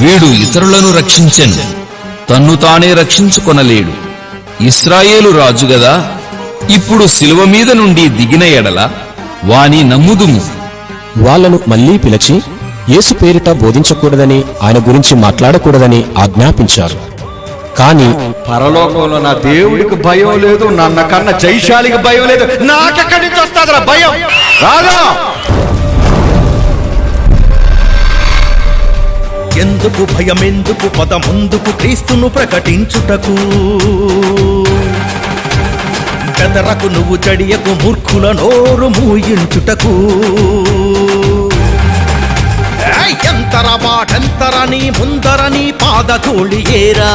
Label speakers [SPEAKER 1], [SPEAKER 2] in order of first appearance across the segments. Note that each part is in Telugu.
[SPEAKER 1] వీడు ఇతరులను రక్షించెను. తన్ను తానే రక్షించుకొనలేడు. ఇస్రాయేలు రాజు గదా ఇప్పుడు శిలువ మీద నుండి దిగిన ఎడల వాని నమ్ముదుము.
[SPEAKER 2] వాళ్ళను మళ్ళీ పిలిచి యేసు పేరిట బోధించకూడదని ఆయన గురించి మాట్లాడకూడదని ఆజ్ఞాపించారు. కాని
[SPEAKER 3] పరలోకంలో నా దేవుడికి భయం లేదు నన్న కన్న జైశాలికి భయం లేదు. నాకెక్కడి నుంచి వస్తుందిరా భయం? రాదా
[SPEAKER 4] ఎందుకు భయమెందుకు పదముందుకు క్రీస్తును ప్రకటించుటకు? బెదరకు నువ్వు చడియకు మూర్ఖుల నోరు మూయించుటకు? ఎంతర బాటెంతర నీ ముందర నీ పాదధూళి ఏరా?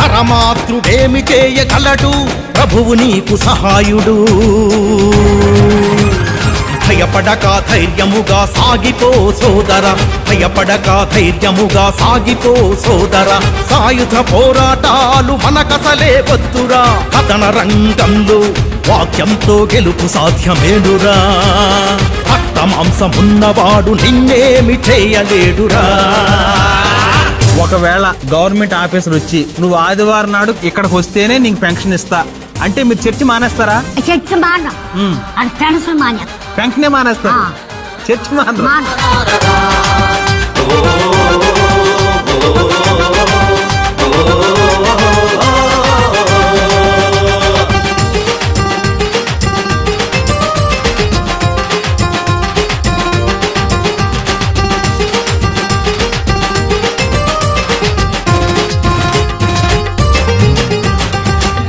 [SPEAKER 4] నరమాతృడేమి చేయగలడు? ప్రభువు నీకు సహాయుడు. భయపడక ధైర్యముగా సాగిపో సోదర. భయపడక ధైర్యముగా సాగిపో సోదర. సాయుధ పోరాటాలు మనకసలే వద్దురా. కథన రంగంలో వాక్యంతో గెలుపు సాధ్యమేనురా. రక్త మాంసమున్నవాడు నిన్నేమి చేయలేడురా.
[SPEAKER 5] ఒకవేళ గవర్నమెంట్ ఆఫీసర్ వచ్చి నువ్వు ఆదివారం నాడు ఇక్కడికి వస్తేనే నీకు పెన్షన్ ఇస్తా. అంటే మీరు చర్చి మానేస్తారా?
[SPEAKER 6] చర్చ మాన అది ఫ్రెండ్స్
[SPEAKER 5] పెన్షనే మానేస్తారు. చర్చి మానరు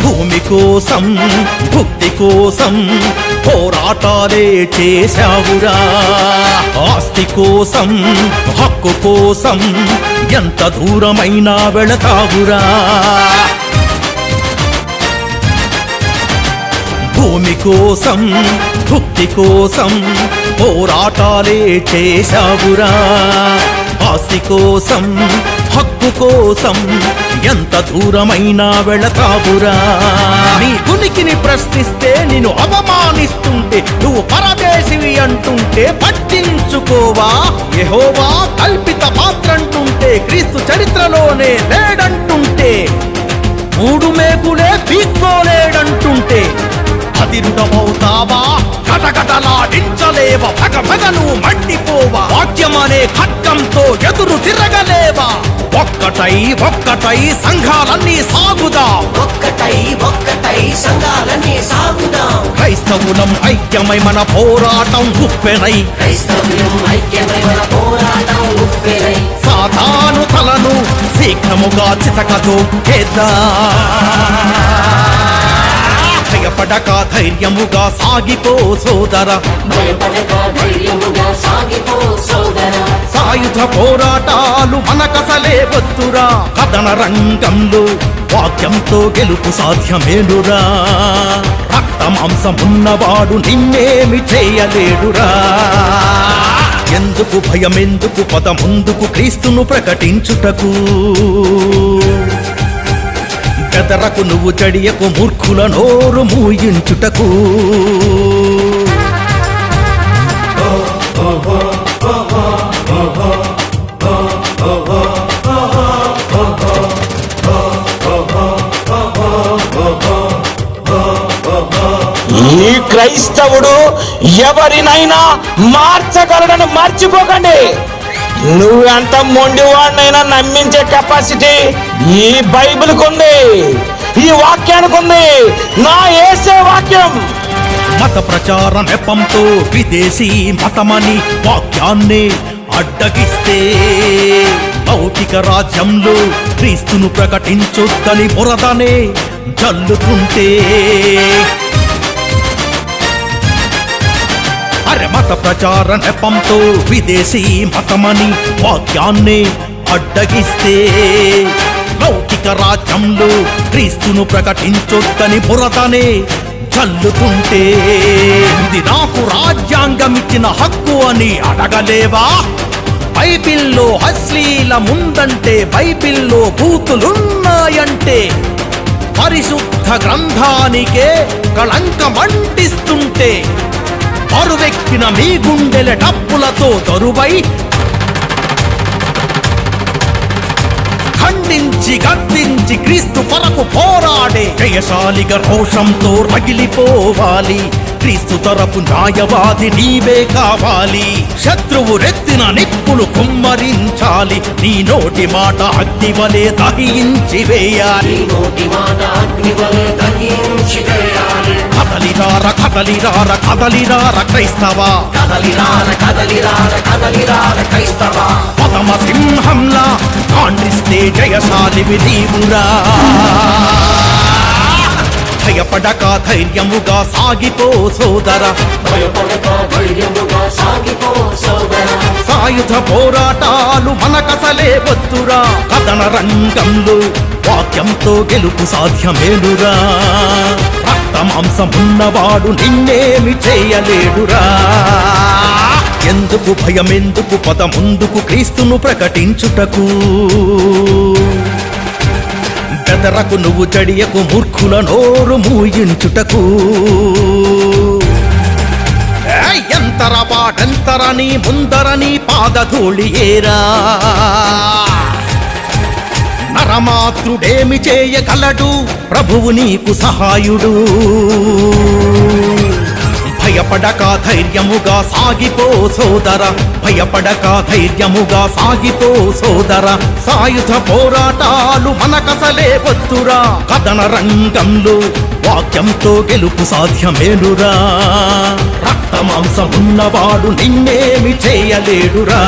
[SPEAKER 4] భూమి కోసం భుక్తి కోసం పోరాటాలే చేశావురా. ఆస్తి కోసం హక్కు కోసం ఎంత దూరమైనా వెళతావురా. భూమి కోసం భుక్తి కోసం పోరాటాలే చేశావురా. ఆస్తి కోసం హక్కు కోసం ఎంత దూరమైనా వెళతావురా. నీ ఉనికిని ప్రశ్నిస్తే నిన్ను అవమానిస్తుంటే నువ్వు పరదేశివి అంటుంటే పట్టించుకోవా. యెహోవా కల్పిత పాత్రంటుంటే క్రీస్తు చరిత్రలోనే లేడంటుంటే మూడు మేకులే పీక్కోలేడంటుంటే అతిరుడమవుతావా కటకటలాడించలేవా పగ పగను మండిపోవా వాక్యమనే ఖడ్గంతో ఎదురు తిరగలేవా ఒక్కటై ఒక్కటై సంఘాలన్నీ సాగుదా
[SPEAKER 7] ఒక్కటై ఒక్కటై సంఘాలన్నీ సాగుదా
[SPEAKER 4] క్రైస్తవులం ఐక్యమై మన పోరాటం ఉప్పెనై
[SPEAKER 7] క్రైస్తవులం ఐక్యమై మన పోరాటం ఉప్పెనై
[SPEAKER 4] సాతాను తలను శీఘ్రముగా చితకతో చేద్దా భయపడక ధైర్యముగా సాగిపో సోదర.
[SPEAKER 7] సోదర
[SPEAKER 4] సాయుధ పోరాటాలు మనకసలే వద్దురా. కథన రంగంలో వాక్యంతో గెలుపు సాధ్యమేనురా. రక్త మాంసమున్నవాడు నిన్నేమి చేయలేడురా. ఎందుకు భయమెందుకు పద ముందుకు క్రీస్తును ప్రకటించుటకు? బెదరకు నువ్వు చడియకు మూర్ఖుల నోరు మూయించుటకు.
[SPEAKER 8] ఈ క్రైస్తవుడు ఎవరినైనా మార్చగలడని మర్చిపోకండి. నువ్వెంత మొండివాడినైనా నమ్మించే కెపాసిటీ ఈ బైబిల్కి ఉంది ఈ వాక్యానికి ఉంది. నా ఏసే వాక్యం.
[SPEAKER 4] మత ప్రచార నెపంతో విదేశీ మతమని వాక్యాన్ని అడ్డగిస్తే భౌతిక రాజ్యంలో క్రీస్తును ప్రకటించొద్దని బురదనే జల్లుతుంటే మత ప్రచార నెపంతో విదేశీ మతమని వాక్యాన్ని అడ్డగిస్తే లౌకిక రాజ్యంలో క్రీస్తును ప్రకటించొద్దని బురతనే చల్లుతుంటే ఇది నాకు రాజ్యాంగం ఇచ్చిన హక్కు అని అడగలేవా? బైబిల్లో అశ్లీల ముందంటే బైబిల్లో బూతులున్నాయంటే పరిశుద్ధ గ్రంథానికే కళంకమంటిస్తుంటే పరువెక్కిన మీ గుండెల డప్పులతో తరువై ఖండించి గర్దించి క్రీస్తు పలకు పోరాడే జయశాలిగా రోషంతో రగిలిపోవాలి. క్రీస్తు తరపు న్యాయవాది నీవే కావాలి. శత్రువు రెత్తిన నిప్పులు కుమ్మరించాలి. నీ నోటి మాట అగ్ని వలె దహించి వేయాలి. కదలిరార కదలిరార కదలిరార క్రైస్తవ.
[SPEAKER 7] కదలిరార కదలిరార కదలిరార క్రైస్తవ.
[SPEAKER 4] పదమ సింహంలా కాండ్రిస్తే జయశాలివి నీవురా. భయపడక ధైర్యముగా సాగిపో సోదర. సాయుధ పోరాటాలు మనకసలే వద్దురా. కథన రంగంలో వాక్యంతో గెలుపు సాధ్యమేనురా. రక్త మాంసమున్నవాడు నిన్నేమి చేయలేడురా. ఎందుకు భయమెందుకు పద ముందుకు క్రీస్తును ప్రకటించుటకు? బెదరకు నువ్వు చడియకు మూర్ఖుల నోరు మూయించుటకు. ఎంతర పాటెంతర ముందరని పాదధూళి ఏరా. నరమాతృడేమి చేయగలడు ప్రభువు నీకు సహాయుడు. భయపడక ధైర్యముగా సాగిపో సోదర భయపడక ధైర్యముగా సాగిపో సోదర. సాయుధ పోరాటాలు మనకసలే వద్దురా కథన రంగంలో వాక్యంతో గెలుపు సాధ్యమేనురా. రక్త మాంసమున్నవాడు నిన్నేమి చేయలేడురా.